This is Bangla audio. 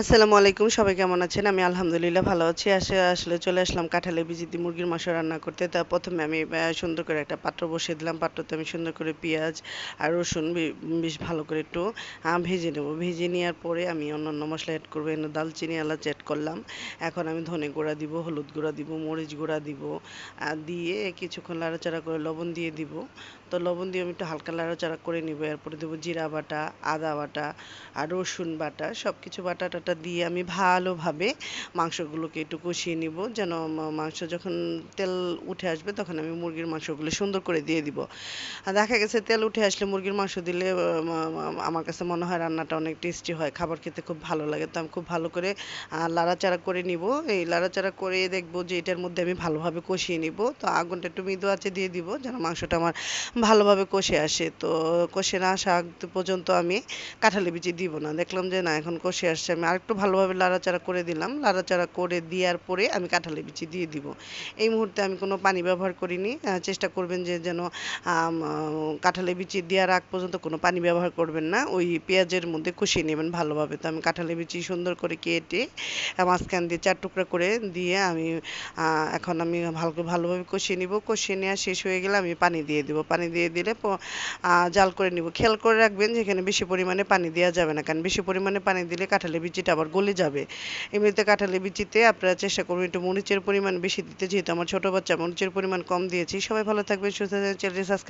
আসসালামু আলাইকুম, সবাই কেমন আছেন? আমি আলহামদুলিল্লাহ ভালো আছি। আসে, আসলে চলে আসলাম কাঁঠালের বিচি দিয়ে মুরগির মাংস রান্না করতে। তা প্রথমে আমি সুন্দর করে একটা পাত্র বসিয়ে দিলাম। পাত্রতে আমি সুন্দর করে পেঁয়াজ আর রসুন বেশ ভালো করে একটু ভেজে নেব। ভেজে নেওয়ার পরে আমি অন্যান্য মশলা অ্যাড করব। এনে দালচিনি এলাচ অ্যাড করলাম। এখন আমি ধনে গুঁড়া দিব, হলুদ গুঁড়া দিব, মরিচ গুঁড়া দিব দিয়ে কিছুক্ষণ লাড়াচাড়া করে লবণ দিয়ে দিব। তো লবণ দিয়ে আমি একটু হালকা লাড়াচাড়া করে নিব। এরপরে দেবো জিরা বাটা, আদা বাটা আর রসুন বাটা। সব কিছু বাটা টাটা দিয়ে আমি ভালোভাবে মাংসগুলোকে একটু কষিয়ে নিব। যেন মাংস যখন তেল উঠে আসবে তখন আমি মুরগির মাংসগুলো সুন্দর করে দিয়ে দিব। আর দেখা গেছে তেল উঠে আসলে মুরগির মাংস দিলে আমার কাছে মনে হয় রান্নাটা অনেক টেস্টি হয়, খাবার খেতে খুব ভালো লাগে। তো আমি খুব ভালো করে লাড়াচাড়া করে নিব। এই লাড়াচাড়া করে দেখব যে এটার মধ্যে আমি ভালোভাবে কষিয়ে নিব। তো আগুনটা একটু মৃদু আঁচে দিয়ে দিব যেন মাংসটা আমার ভালোভাবে কষে আসে। তো কষে না আসা পর্যন্ত আমি কাঁঠালি বিচি দিব না। দেখলাম যে না, এখন কষে আসছে। আমি আরেকটু ভালোভাবে লাড়াচাড়া করে দিলাম। লাড়াচাড়া করে দেওয়ার পরে আমি কাঁঠালি বিচি দিয়ে দিব। এই মুহূর্তে আমি কোনো পানি ব্যবহার করিনি। চেষ্টা করবেন যে যেন আম, আহ, কাঁঠালি বিচি দেওয়ার আগ পর্যন্ত কোনো পানি ব্যবহার করবেন না। ওই পেঁয়াজের মধ্যে কষিয়ে নেবেন ভালোভাবে। তো আমি কাঁঠালি বিচি সুন্দর করে কেটে মাঝখান দিয়ে চার টুকরা করে দিয়ে আমি এখন আমি ভালো ভালোভাবে কষিয়ে নিব। কষিয়ে নেওয়া শেষ হয়ে গেলে আমি পানি দিয়ে দিব। পানি দিয়ে দিলে জাল করে নিব। খেয়াল করে রাখবেন যেখানে বেশি পরিমাণে পানি দেওয়া যাবে না। কারণ বেশি পরিমাণে পানি দিলে কাঁঠালের বিচিটা আবার গলে যাবে। এমনিতে কাঁঠালের বিচিতে আপনারা চেষ্টা করবেন একটু মরিচের পরিমাণ বেশি দিতে, যেহেতু আমার ছোট বাচ্চা মরিচের পরিমাণ কম দিয়েছি। সবাই ভালো থাকবেন, সুস্থ থাকবেন সাবস্ক্রাইব